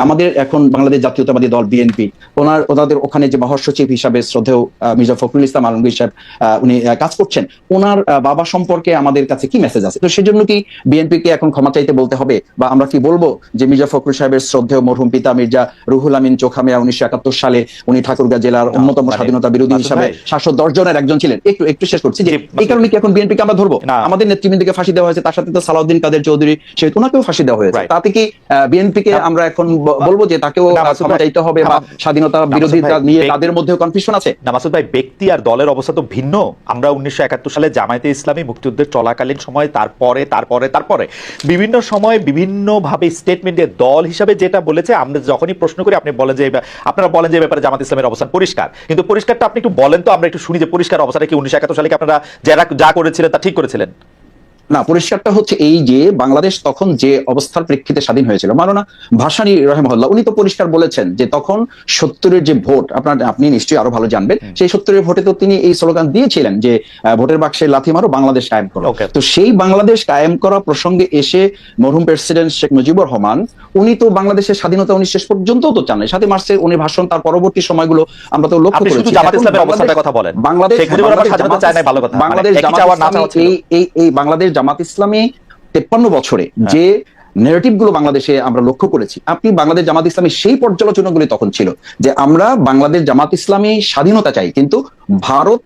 আমাদের এখন বাংলাদেশ জাতীয়তাবাদী দল বিএনপি ওনার ওনাদের ওখানে যে মহাসচিব হিসাবে শ্রদ্ধেয় মির্জা ফখরুল ইসলাম আলমগীর সাহেব উনি কাজ করছেন। ওনার বাবা সম্পর্কে আমাদের কাছে কি মেসেজ আছে? তো সেজন্য কি বিএনপি কে এখন ক্ষমা চাইতে বলতে হবে? বা আমরা কি বলব যে মির্জা ফখরুল সাহেবের শ্রদ্ধেয় মরহুম পিতা মির্জা রুহুল আমিন চোখামিয়া উনিশশো একাত্তর সালে উনি ঠাকুরগাঁ জেলার অন্যতম মানে স্বাধীনতা বিরোধী হিসাবে সাতশো দশ জনের একজন ছিলেন। একটু একটু শেষ করছি যে এই কারণে কি এখন বিএনপি কে আমরা ধরবো? আমাদের নেতৃবৃন্দকে ফাঁসি দেওয়া হয়েছে তার সাথে তো সালাউদ্দিন কাদের চৌধুরী সে ওনাকেও ফাঁসি দেওয়া হয়েছে. তাতে কি বিএনপি কে আমরা এখন বলব যে তাকেও ক্ষমা চাইতে হবে বা স্বাধীনতা বিরোধিতা নিয়ে তাদের মধ্যেও কনফিউশন আছে? না মাসুদ ভাই ব্যক্তি আর দলের অবস্থা তো ভিন্ন। আমরা উনিশশো একাত্তর সালে জামায়াতে ইসলামী মুক্তিযুদ্ধের চলাকালীন সময় তারপরে তারপরে তারপরে বিভিন্ন সময় বিভিন্ন ভাবে স্টেটমেন্টে দল হিসাবে যেটা বলেছে আমরা যখনই প্রশ্ন করি আপনি বলেন যে আপনারা বলেন যে ব্যাপারে জামাত ইসলামের অবস্থান পরিষ্কার। কিন্তু পরিষ্কারটা আপনি একটু বলেন তো আমরা একটু শুনি যে পরিষ্কার অবস্থাটা কি উনিশশো একাত্তর সালে কি আপনারা যারা যা করেছিলেন তা ঠিক করেছিলেন? না পরিষ্কারটা হচ্ছে এই যে বাংলাদেশ তখন যে অবস্থার প্রেক্ষিতে স্বাধীন হয়েছিল। মাননা ভাসানী রহমহল্লা উনি তো পরিষ্কার বলেছেন যে তখন সত্তরের যে ভোট আপনার আপনি নিশ্চয়ই আরও ভালো জানবেন সেই সত্তরের ভোটে তো তিনি এই স্লোগান দিয়েছিলেন যে ভোটের বাক্সে লাথি মারো বাংলাদেশ কায়েম করো। তো সেই বাংলাদেশ কায়েম করা প্রসঙ্গে এসে মরহুম প্রেসিডেন্ট শেখ মুজিবুর রহমান উনি তো বাংলাদেশের স্বাধীনতা উনি শেষ পর্যন্ত তো চান সাথে মার্চের উনি ভাষণ তার পরবর্তী সময়গুলো আমরা তো লক্ষ্য করেছি। বাংলাদেশ- কথা বলেন। বাংলাদেশ এই বাংলাদেশ জামাত ইসলামী তেপ্পান্ন বছরে হ্যাঁ। যে নেগেটিভগুলো বাংলাদেশে আমরা লক্ষ্য করেছি আপনি বাংলাদেশ জামাত ইসলামী সেই পর্যালোচনাগুলি তখন ছিল যে আমরা বাংলাদেশ জামাত ইসলামী স্বাধীনতা চাই কিন্তু ভারত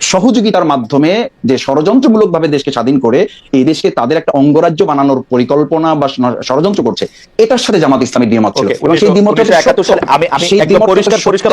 সহযোগিতার মাধ্যমে যে ষড়যন্ত্রমূলক ভাবে দেশকে স্বাধীন করে এই দেশকে তাদের একটা অঙ্গরাজ্য বানানোর পরিকল্পনা বা ষড়যন্ত্র করছে এটার সাথে জামাত ইসলামের দ্বিমত ছিল সেই সালে আমি পরিষ্কার পরিষ্কার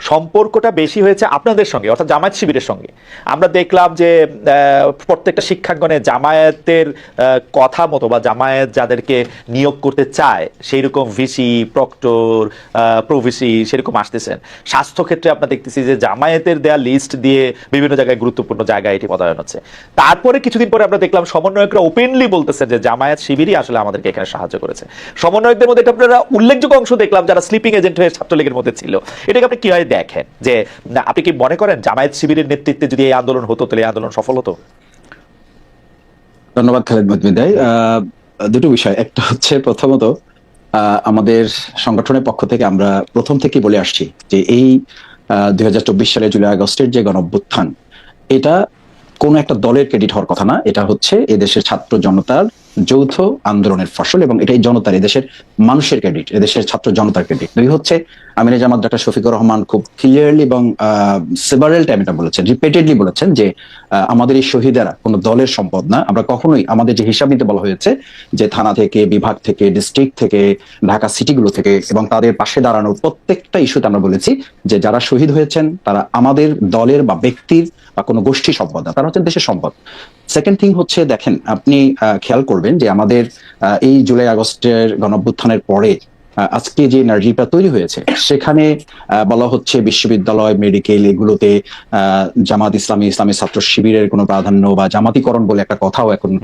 সম্পর্কটা বেশি হয়েছে আপনাদের সঙ্গে, অর্থাৎ জামায়াত শিবিরের সঙ্গে। আমরা দেখলাম যে প্রত্যেকটা শিক্ষাঙ্গনে জামায়াতের কথা মতো বা জামায়াত যাদেরকে নিয়োগ করতে চায় সেই রকম ভিসি, প্রক্টর প্রভিসি সেরকম আসতেছেন। স্বাস্থ্যক্ষেত্রে আমরা দেখতেছি যে জামায়াতের দেয়া লিস্ট দিয়ে বিভিন্ন জায়গায় গুরুত্বপূর্ণ জায়গায় এটি পদায়ন হচ্ছে। তারপরে কিছুদিন পরে আমরা দেখলাম সমন্বয়করা ওপেনলি বলতেছেন যে জামায়াত শিবিরই আসলে আমাদেরকে এখানে সাহায্য করেছে। সমন্বয়কদের মধ্যে এটা আপনারা উল্লেখযোগ্য অংশ দেখলাম যারা স্লিপিং এজেন্ট হয়ে ছাত্রলীগের মধ্যে ছিল। এটাকে আপনি কীভাবে দেখেন যে আপনি কি মনে করেন জামায়াত শিবিরের নেতৃত্বে যদি এই আন্দোলন হতো, তাহলে আন্দোলন সফল হতো? ধন্যবাদ, খালেদ মজমিদাই দুটো বিষয়। একটা হচ্ছে প্রথমত আমাদের সংগঠনের পক্ষ থেকে আমরা প্রথম থেকে বলে আসছি যে এই দুই হাজার চব্বিশ সালে জুলাই আগস্টের যে গণঅভ্যুত্থান, এটা কোনো একটা দলের ক্রেডিট হওয়ার কথা না। এটা হচ্ছে এদেশের ছাত্র জনতার যৌথ আন্দোলনের ফসল এবং এটাই জনতার, এদেশের মানুষের ক্রেডিট এদেশের ছাত্র জনতার ক্রেডিট দুই হচ্ছে আমির জামাত ডাক্তার শফিকুর রহমান খুব ক্লিয়ারলি এবং সেভারেল টাইম এটা বলেছেন রিপিটেডলি বলেছেন যে আমাদের এই শহীদেরা কোনো দলের সম্পদ না। আমরা কখনোই, আমাদের যে হিসাব নিতে বলা হয়েছে যে থানা থেকে, বিভাগ থেকে ডিস্ট্রিক্ট থেকে, ঢাকা সিটিগুলো থেকে এবং তাদের পাশে দাঁড়ানোর প্রত্যেকটা ইস্যুতে আমরা বলেছি যে যারা শহীদ হয়েছেন, তারা আমাদের দলের বা ব্যক্তির বা কোনো গোষ্ঠী সম্পদ না, তারা হচ্ছেন দেশের সম্পদ। সেকেন্ড থিং হচ্ছে দেখেন আপনি খেয়াল করবেন যে আমাদের এই জুলাই আগস্টের গণঅভ্যুত্থানের পরে আজকে যে এনার্জিটা তৈরি হয়েছে সেখানে বলা হচ্ছে বিশ্ববিদ্যালয় মেডিকেল এগুলোতে জামাত ইসলামী ইসলামী ছাত্র শিবিরের কোনো প্রাধান্য বা জামাতিকরণ বলে একটা কথাও এখন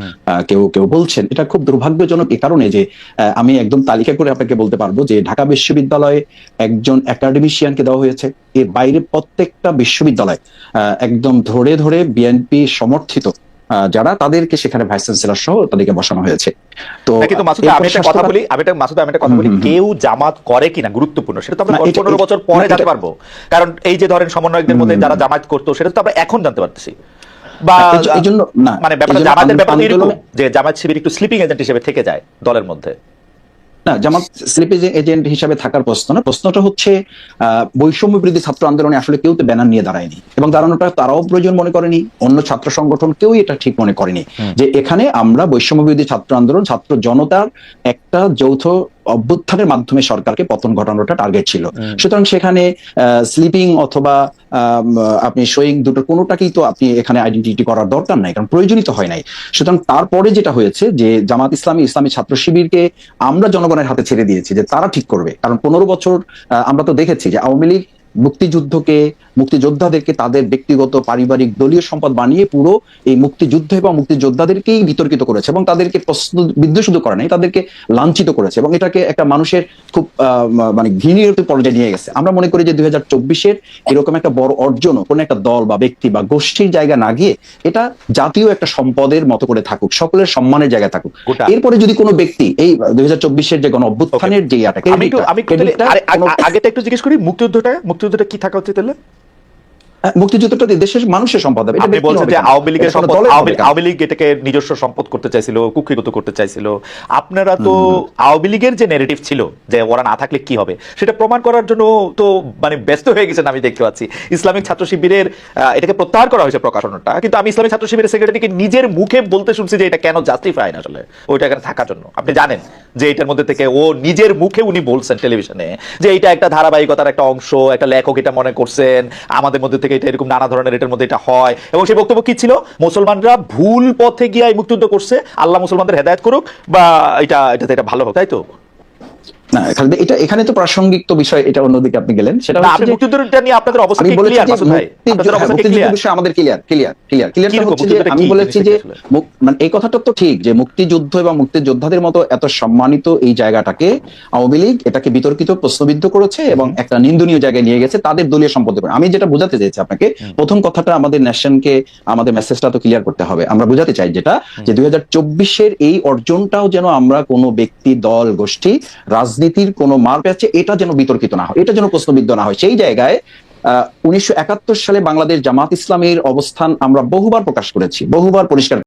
কেউ কেউ বলছেন। এটা খুব দুর্ভাগ্যজনক এ কারণে যে আমি একদম তালিকা করে আপনাকে বলতে পারব যে ঢাকা বিশ্ববিদ্যালয়ে একজন একাডেমিশিয়ানকে দেওয়া হয়েছে। এর বাইরে প্রত্যেকটা বিশ্ববিদ্যালয় আহ, একদম ধরে ধরে বিএনপি সমর্থিত যারা তাদেরকে সেখানে ভাইস চ্যান্সেলর সহ তাদেরকে বসানো হয়েছে। তো কিন্তু মাসুদ আমি একটা কথা বলি আমি একটা মাসুদ আমি একটা কথা বলি। কেউ জামাত করে কিনা গুরুত্বপূর্ণ সেটা তো আমরা না, এটা- পনেরো এটা- বছর পরে জানতে পারব। কারণ এই যে ধরেন সমন্বয়কদের মধ্যে যারা জামাত করতো সেটা তো আমরা এখন জানতে পারতেছি। বা এই জন্য না মানে ব্যাপারটা জামাতের ব্যাপারটা এরকম যে জামাত শিবির একটু স্লিপিং এজেন্ট হিসেবে থেকে যায় দলের মধ্যে। না জামাত স্লিপ এজেন্ট হিসাবে থাকার প্রশ্ন না প্রশ্নটা হচ্ছে আহ, বৈষম্য বিরোধী ছাত্র আন্দোলনে আসলে কেউ তো ব্যানার নিয়ে দাঁড়ায়নি। এবং দাঁড়ানোটা তারাও প্রয়োজন মনে করেনি অন্য ছাত্র সংগঠন কেউই এটা ঠিক মনে করেনি। যে এখানে আমরা বৈষম্য বিরোধী ছাত্র আন্দোলন ছাত্র জনতার একটা যৌথ অভ্যুত্থানের মাধ্যমে সরকারকে পতন ঘটানোটা টার্গেট ছিল। সুতরাং সেখানে স্লিপিং অথবা আপনি শোয়িং দুটো কোনোটাকেই তো আপনি এখানে আইডেন্টিটি করার দরকার নাই, কারণ প্রয়োজনই তো হয় নাই। সুতরাং তারপরে যেটা হয়েছে যে জামাত ইসলামী ইসলামী ছাত্র শিবিরকে আমরা জনগণের হাতে ছেড়ে দিয়েছি যে তারা ঠিক করবে। কারণ পনেরো বছর আমরা তো দেখেছি যে আওয়ামী লীগ মুক্তিযুদ্ধকে মুক্তিযোদ্ধাদেরকে তাদের ব্যক্তিগত পারিবারিক দলীয় সম্পদ বানিয়ে পুরো এই মুক্তিযুদ্ধ এবং মুক্তিযোদ্ধাদেরকেই বিতর্কিত করেছে এবং তাদেরকে প্রশ্ন বিদ্বেষ শুধু করে নাই তাদেরকে লাঞ্ছিত করেছে এবং এটাকে একটা মানুষের খুব মানে ঘৃণীয় পর্যায়ে নিয়ে গেছে। আমরা মনে করি যে দুই হাজার চব্বিশের এরকম একটা বড় অর্জনও কোনো একটা দল বা ব্যক্তি বা গোষ্ঠীর জায়গা না গিয়ে এটা জাতীয় একটা সম্পদের মতো করে থাকুক সকলের সম্মানের জায়গায় থাকুক। এরপরে যদি কোনো ব্যক্তি এই দুই হাজার চব্বিশের যে গণ অভ্যুত্থানের যে ইয়াটা আমি আগে- একটু জিজ্ঞেস করি মুক্তিযুদ্ধটা মুক্তিযুদ্ধটা কি থাকা উচিত তাহলে? মুক্তিযুদ্ধটা দেশের মানুষের সম্পদ হবে। আপনি বলছেন যে আওয়ামী লীগের সম্পদ আওয়ামী লীগ এটাকে নিজস্ব সম্পদ করতে চাইছিল কুক্ষিগত করতে চাইছিল। আপনারা তো আওয়ামী লীগের যে নেগেটিভ ছিল যে ওরা না থাকলে কি হবে সেটা প্রমাণ করার জন্য তো মানে ব্যস্ত হয়ে গেছেন আমি দেখতে পাচ্ছি। ইসলামিক ছাত্র শিবিরের এটাকে প্রত্যাহার করা হয়েছে প্রকাশনটা। কিন্তু আমি ইসলামিক ছাত্র শিবিরের সেক্রেটারিকে নিজের মুখে বলতে শুনছি যে এটা কেন জাস্টিফাই না আসলে ওইটা এখানে থাকার জন্য। আপনি জানেন যে এটার মধ্যে থেকে ও নিজের মুখে উনি বলছেন টেলিভিশনে যে এটা একটা ধারাবাহিকতার একটা অংশ একটা লেখক এটা মনে করছেন আমাদের মধ্যে থেকে এটা এরকম নানা ধরনের এটার মধ্যে এটা হয়। এবং সেই বক্তব্য কি ছিল? মুসলমানরা ভুল পথে গিয়ে মুক্তিযুদ্ধ করছে। আল্লাহ মুসলমানদের হেদায়ত করুক বা এটা, এটাতে এটা ভালো হোক, তাই তো? না, এটা এখানে তো প্রাসঙ্গিক তো বিষয় এটা অন্যদিকে আপনি গেলেন। সেটা মুক্তিযুদ্ধটা নিয়ে আপনাদের অবস্থা কি ক্লিয়ার ভাই? হ্যাঁ, অবস্থা কি মুক্তিযুদ্ধ ক্লিয়ার বিষয়ে আমাদের ক্লিয়ার ক্লিয়ার ক্লিয়ার কীরকম হচ্ছে যে আমি বলেছি যে মানে এই কথাটা তো ঠিক যে মুক্তিযুদ্ধ এবং মুক্তিযোদ্ধাদের মতো এত সম্মানিত এই জায়গাটাকে আওয়ামী লীগ এটাকে বিতর্কিত প্রশ্নবিদ্ধ করেছে এবং একটা নিন্দনীয় জায়গায় নিয়ে গেছে তাদের দলীয় উপর। আমি যেটা বোঝাতে চাইছি আপনাকে প্রথম কথাটা আমাদের ন্যাশনকে আমাদের মেসেজটা তো ক্লিয়ার করতে হবে। আমরা বোঝাতে চাই যেটা যে দুই হাজার চব্বিশের এই অর্জনটাও যেন আমরা কোনো ব্যক্তি দল গোষ্ঠী রাজনীতির কোনো মার পেয়েছে এটা যেন বিতর্কিত না হয়। এটা যেন প্রশ্নবিদ্ধ না হয়। সেই জায়গায় উনিশশো একাত্তর সালে বাংলাদেশ জামাত ইসলামের অবস্থান আমরা বহুবার প্রকাশ করেছি, বহুবার পরিষ্কার